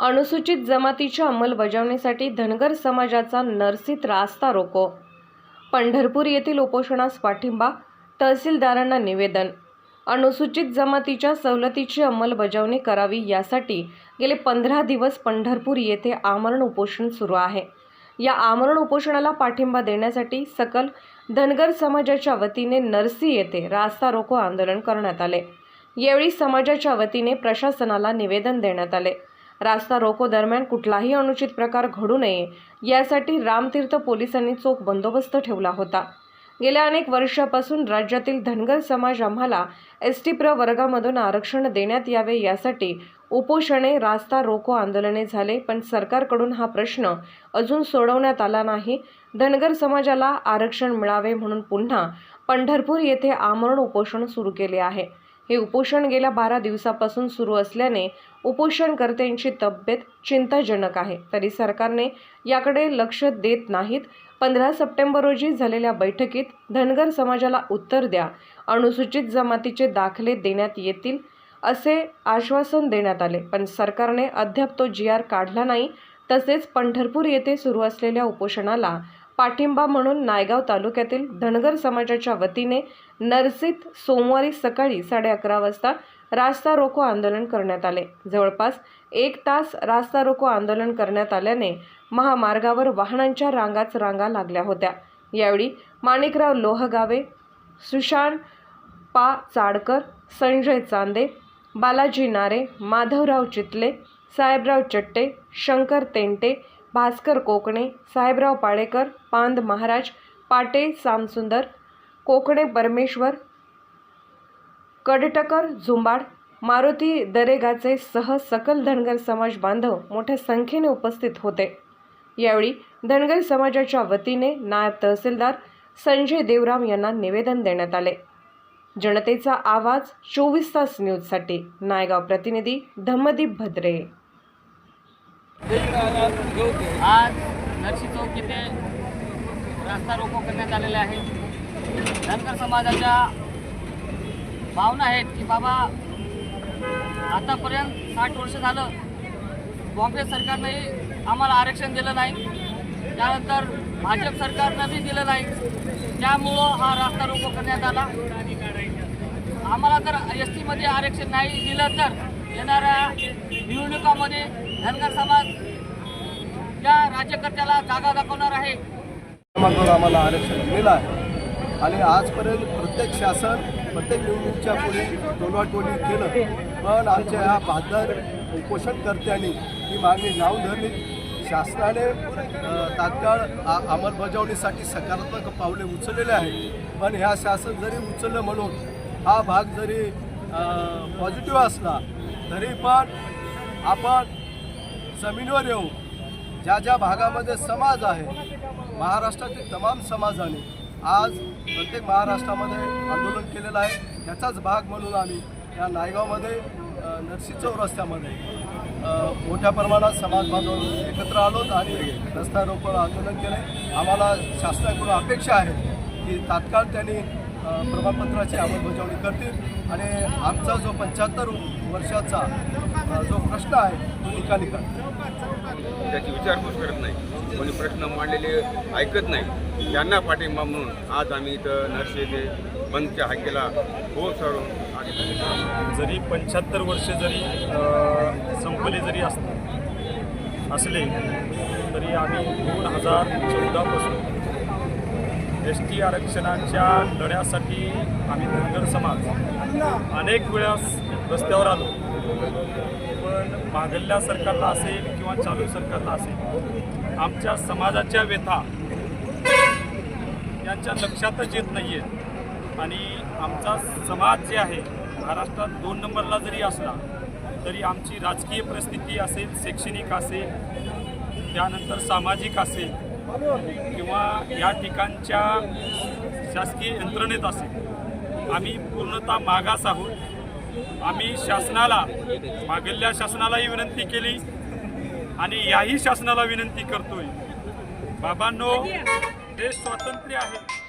अनुसूचित जमातीच्या अंमलबजावणीसाठी धनगर समाजाचा नरसीत रास्ता रोको. पंढरपूर येथील उपोषणास पाठिंबा तहसीलदारांना निवेदन. अनुसूचित जमातीच्या सवलतीची अंमलबजावणी करावी यासाठी गेले पंधरा दिवस पंढरपूर येथे आमरण उपोषण सुरू आहे. या आमरण उपोषणाला पाठिंबा देण्यासाठी सकल धनगर समाजाच्या वतीने नरसी येथे रास्ता रोको आंदोलन करण्यात आले. यावेळी समाजाच्या वतीने प्रशासनाला निवेदन देण्यात आले. रास्ता रोको दरम्यान कुठलाही अनुचित प्रकार घडू नये. यासाठी रामतीर्थ पोलिसांनी चोख बंदोबस्त ठेवला होता. गेल्या अनेक वर्षापासून राज्यातील धनगर समाज आम्हाला एस टी प्रवर्गामधून आरक्षण देण्यात यावे यासाठी उपोषणे रास्ता रोको आंदोलने झाले पण सरकारकडून हा प्रश्न अजून सोडवण्यात आला नाही. धनगर समाजाला आरक्षण मिळावे म्हणून पुन्हा पंढरपूर येथे आमरण उपोषण सुरू केले आहे. हे उपोषण गेल्या बारा दिवसापासून सुरू असल्याने उपोषणकर्त्यांची तब्येत चिंताजनक आहे. तरी सरकारने याकडे लक्ष देत नाहीत. पंधरा सप्टेंबर रोजी झालेल्या बैठकीत धनगर समाजाला उत्तर द्या. अनुसूचित जमातीचे दाखले देण्यात येतील असे आश्वासन देण्यात आले. पण सरकारने अद्याप तो जी आर काढला नाही. तसेच पंढरपूर येथे सुरू असलेल्या उपोषणाला पाठिंबा म्हणून नायगाव तालुक्यातील धनगर समाजाच्या वतीने नरसीत सोमवारी सकाळी साडे अकरा वाजता रास्ता रोको आंदोलन करण्यात आले. जवळपास एक तास रास्ता रोको आंदोलन करण्यात आल्याने महामार्गावर वाहनांच्या रांगाच रांगा लागल्या होत्या. यावेळी माणिकराव लोहगावे सुशांत पा चाडकर संजय चांदे बालाजी नारे माधवराव चितले साहेबराव चट्टे शंकर तेंटे भास्कर कोकणे साहेबराव पाळेकर पांद महाराज पाटे सामसुंदर कोकणे परमेश्वर कडटकर झुंबाड मारुती दरेगाचे सह सकल धनगर समाज बांधव मोठ्या संख्येने उपस्थित होते. यावेळी धनगर समाजाच्या वतीने नायब तहसीलदार संजय देवराम यांना निवेदन देण्यात आले. जनतेचा आवाज चोवीस तास न्यूजसाठी. नायगाव प्रतिनिधी धम्मदीप भद्रे. आज नरसी चौक येथे रास्ता रोको करण्यात आलेला आहे. धनगर समाजाच्या भावना आहेत की बाबा आतापर्यंत साठ वर्ष झालं बॉम्बे सरकारनंही आम्हाला आरक्षण दिलं नाही. त्यानंतर भाजप सरकारनं बी दिलं नाही. त्यामुळं हा रास्ता रोको करण्यात आला. आम्हाला जर एस टीमध्ये आरक्षण नाही दिलं तर येणाऱ्या धनगर समाज त्या राज्यकर्त्याला जागा दाखवणार आहे. क्रमांकावर आम्हाला आरक्षण दिलेलं आहे. आणि आजपर्यंत प्रत्येक शासन प्रत्येक निवडणुकीच्या पुढे टोलवाटोली केलं. पण आमच्या ह्या बहादर उपोषणकर्त्यांनी ही मागणी लावून धरली. शासनाने तात्काळ अंमलबजावणीसाठी सकारात्मक पावले उचललेले आहे पण ह्या शासन जरी उचललं म्हणून हा भाग जरी पॉझिटिव्ह असला तरी पण आपण जमिनीवर येऊन ज्या ज्या भागामध्ये समाज आहे महाराष्ट्रातील तमाम समाजाने आज प्रत्येक महाराष्ट्रामध्ये आंदोलन केलेलं आहे. त्याचाच भाग म्हणून आम्ही या नायगावमध्ये नरसी चौरस्त्यामध्ये रस्त्यामध्ये मोठ्या प्रमाणात समाज बांधव एकत्र आलोत आणि रस्ता रोको आंदोलन केले. आम्हाला शासनाकडून अपेक्षा आहे की तात्काळ त्यांनी प्रमाणपत्राची अंमलबजावणी करतील. आणि आमचा जो पंच्याहत्तर वर्षाचा जो प्रश्न आहे तो निकाली करतील. त्याची विचारपूस करत नाही. कोणी प्रश्न मांडलेले ऐकत नाही. त्यांना पाठिंबा म्हणून आज आम्ही इथं नर्से येथे बंदच्या हाकेला हो सरून आणि जरी पंच्याहत्तर वर्ष जरी संपले जरी अस असले तरी आम्ही दोन हजार चौदापासून एस टी आरक्षणाच्या लढ्यासाठी आम्ही धनगर समाज अनेक वेळा रस्त्यावर आलो. पण मागल्या सरकारला असेल किंवा चालू सरकारला असेल आमच्या समाजाच्या व्यथा यांच्या लक्षातच येत नाही आहेत आणि आमचा समाज जे आहे महाराष्ट्रात दोन नंबरला जरी असला तरी आमची राजकीय परिस्थिती असेल शैक्षणिक असेल त्यानंतर सामाजिक असेल किंवा या ठिकाणच्या शासकीय यंत्रणेत असेल. आम्ही पूर्णतः मागास आहोत. आम्ही शासनाला मागल्या शासनालाही विनंती केली आणि याही शासनाला विनंती करतोय. बाबांनो देश स्वातंत्र्य आहे.